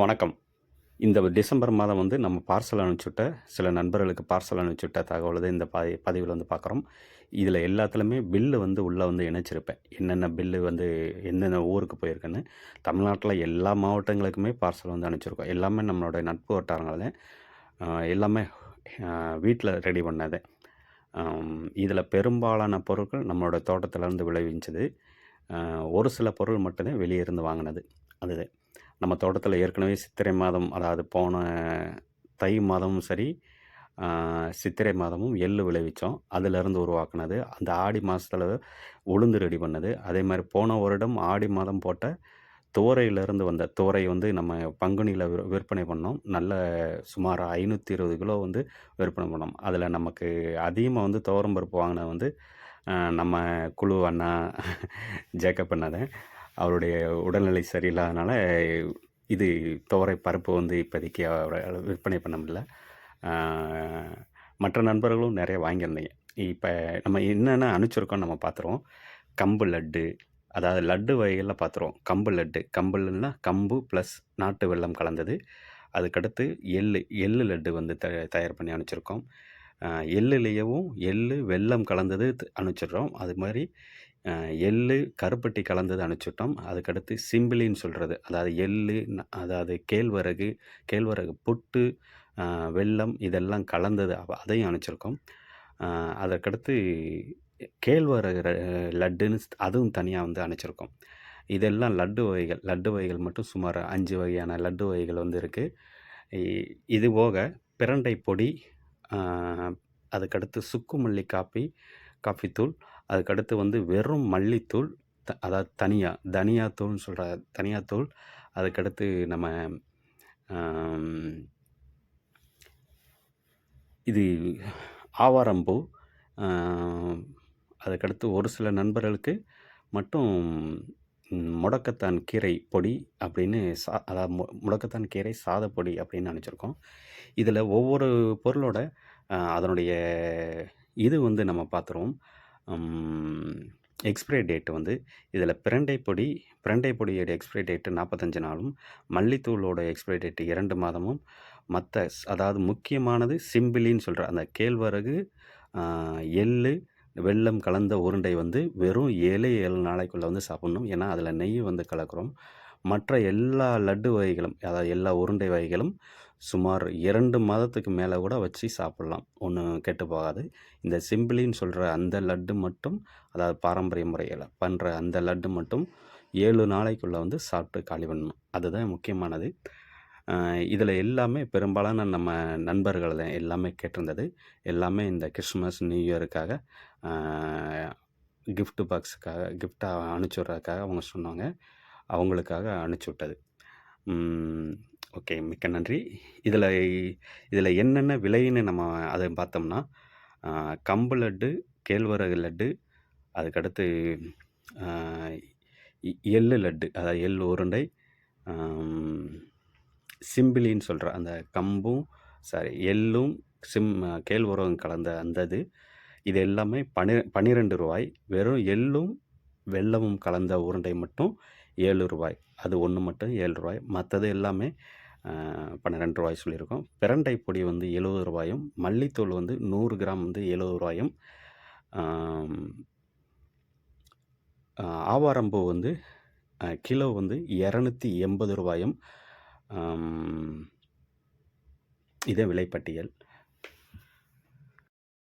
வணக்கம். இந்த டிசம்பர் மாதம் வந்து நம்ம பார்சல் அனுப்பிச்சுட்ட சில நண்பர்களுக்கு பார்சல் அனுப்பிச்சுட்ட தகவல் தான் இந்த ப பதிவில் வந்து பார்க்குறோம். இதில் எல்லாத்துலேயுமே பில்லு வந்து உள்ளே வந்து இணைச்சிருப்பேன். என்னென்ன பில்லு வந்து எந்தெந்த ஊருக்கு போயிருக்குன்னு. தமிழ்நாட்டில் எல்லா மாவட்டங்களுக்குமே பார்சல் வந்து அனுப்பிச்சிருக்கோம். எல்லாமே நம்மளோட நட்பு வட்டாரங்களே தான். எல்லாமே வீட்டில் ரெடி பண்ணது. இதில் பெரும்பாலான பொருட்கள் நம்மளோட தோட்டத்திலேருந்து விளைவிச்சது. ஒரு சில பொருள் மட்டுமே வெளியே இருந்து வாங்கினது அதுதான். நம்ம தோட்டத்தில் ஏற்கனவே சித்திரை மாதம் அதாவது போன தை மாதமும் சரி, சித்திரை மாதமும் எள்ளு விளைவிச்சோம். அதிலிருந்து உருவாக்குனது. அந்த ஆடி மாதத்தில் உளுந்து ரெடி பண்ணது. மாதிரி போன வருடம் ஆடி மாதம் போட்ட தோரையிலேருந்து வந்த தோரை வந்து நம்ம பங்குனியில் விற் விற்பனை பண்ணோம். நல்ல சுமார் 520 கிலோ வந்து விற்பனை பண்ணோம். அதில் நமக்கு அதிகமாக வந்து துவரம் பருப்பு வாங்கினது வந்து நம்ம குழு அண்ணா ஜேக்கப் பண்ணதை அவருடைய உடல்நிலை சரியில்லாதனால இது துவரை பருப்பு வந்து இப்போதைக்கு அவரை விற்பனை பண்ண முடியல. மற்ற நண்பர்களும் நிறைய வாங்கியிருந்தீங்க. இப்போ நம்ம என்னென்ன அனுப்பிச்சிருக்கோம் நம்ம பார்த்துருவோம். கம்பு லட்டு, அதாவது லட்டு வகைகளில் பார்த்துருவோம். கம்பு லட்டு, கம்புன்னா கம்பு ப்ளஸ் நாட்டு வெல்லம் கலந்தது. அதுக்கடுத்து எள்ளு, எள்ளு லட்டு வந்து த தயார் பண்ணி அனுப்பிச்சிருக்கோம். எள்ளுலேயவும் எள்ளு, வெல்லம் கலந்தது அனுப்பிச்சிடுறோம். அது மாதிரி எள்ளு, கருப்பட்டி கலந்தது அனுப்பிச்சுட்டோம். அதுக்கடுத்து சிம்பிளின்னு சொல்கிறது அதாவது எள்ளு, அதாவது கேழ்வரகு, கேழ்வரகு புட்டு, வெல்லம் இதெல்லாம் கலந்தது அதையும் அனுப்பிச்சிருக்கோம். அதற்கடுத்து கேழ்வரகு லட்டுன்னு அதுவும் தனியாக வந்து அனுப்பிச்சிருக்கோம். இதெல்லாம் லட்டு வகைகள். லட்டு வகைகள் மட்டும் சுமார் அஞ்சு வகையான லட்டு வகைகள் வந்து இருக்குது இது போக பிரண்டை பொடி, அதுக்கடுத்து சுக்குமல்லி காப்பி, காஃபி தூள், அதுக்கடுத்து வந்து வெறும் மல்லித்தூள், த அதாவது தனியா, தனியாத்தூள்னு சொல்கிற தனியாத்தூள் அதுக்கடுத்து நம்ம இது ஆவாரம்பூ, அதுக்கடுத்து ஒரு சில நண்பர்களுக்கு மட்டும் முடக்கத்தான் கீரை பொடி அப்படின்னு சா அதாவது மு முடக்கத்தான் கீரை சாதப்பொடி அப்படின்னு நினச்சிருக்கோம் இதில் ஒவ்வொரு பொருளோட அதனுடைய இது வந்து நம்ம பார்த்துருவோம். எக்ஸ்பிரி எக்ஸ்பைரி டேட் வந்து இதில் பிரண்டை பொடி, பிரண்டை பொடியோட எக்ஸ்பைரி டேட் 45 நாளும், மல்லித்தூளோட எக்ஸ்பைரி டேட் இரண்டு மாதமும், மற்ற ஸ் அதாவது முக்கியமானது சிம்பிளின்னு சொல்கிற அந்த கேழ்வரகு, எள்ளு, வெள்ளம் கலந்த உருண்டை வந்து வெறும் ஏழு ஏழு நாளைக்குள்ளே வந்து சாப்பிடணும். ஏன்னா, அதில் நெய் வந்து கலக்கிறோம். மற்ற எல்லா லட்டு வகைகளும், அதாவது எல்லா உருண்டை வகைகளும் சுமார் இரண்டு மாதத்துக்கு மேலே கூட வச்சு சாப்பிடலாம். ஒன்றும் கெட்டு போகாது. இந்த சிம்பிளின்னு சொல்கிற அந்த லட்டு மட்டும், அதாவது பாரம்பரிய முறையில் பண்ணுற அந்த லட்டு மட்டும் ஏழு நாளைக்குள்ளே வந்து சாப்பிட்டு காலி பண்ணணும். அதுதான் முக்கியமானது. இதில் எல்லாமே பெரும்பாலான நம்ம நண்பர்கள் தான் எல்லாமே கேட்டிருந்தது. எல்லாமே இந்த கிறிஸ்மஸ் நியூ இயருக்காக கிஃப்ட்டு கிஃப்ட் பாக்ஸுக்காக கிஃப்டாக அனுப்பிச்சி விட்றதுக்காக அவங்க சொன்னாங்க. அவங்களுக்காக அனுப்பிச்சு விட்டது. ஓகே. மிக்க நன்றி. இதில் இதில் என்னென்ன விலைன்னு நம்ம அதை பார்த்தோம்னா, கம்பு லட்டு, கேழ்வரகு லட்டு, அதுக்கடுத்து எள்ளு லட்டு, அதாவது எள் உருண்டை, சிம்பிளின்னு சொல்கிற அந்த கம்பும் சாரி எள்ளும், சிம் கேழ்வரகும் கலந்த அந்த இது. இது எல்லாமே பனி பன்னிரெண்டு ரூபாய் வெறும் எள்ளும், வெல்லமும் கலந்த உருண்டை மட்டும் ஏழு ரூபாய் அது ஒன்று மட்டும் ஏழு ரூபாய் மற்றது எல்லாமே பன்னிரெண்டு ரூபாய் சொல்லியிருக்கோம். பிரண்டை பொடி வந்து எழுபது ரூபாயும் மல்லித்தூள் வந்து நூறு கிராம் வந்து எழுபது ரூபாயும் ஆவாரம்பூ வந்து கிலோ வந்து இரநூத்தி எண்பது ரூபாயும் இதே விலைப்பட்டியல்.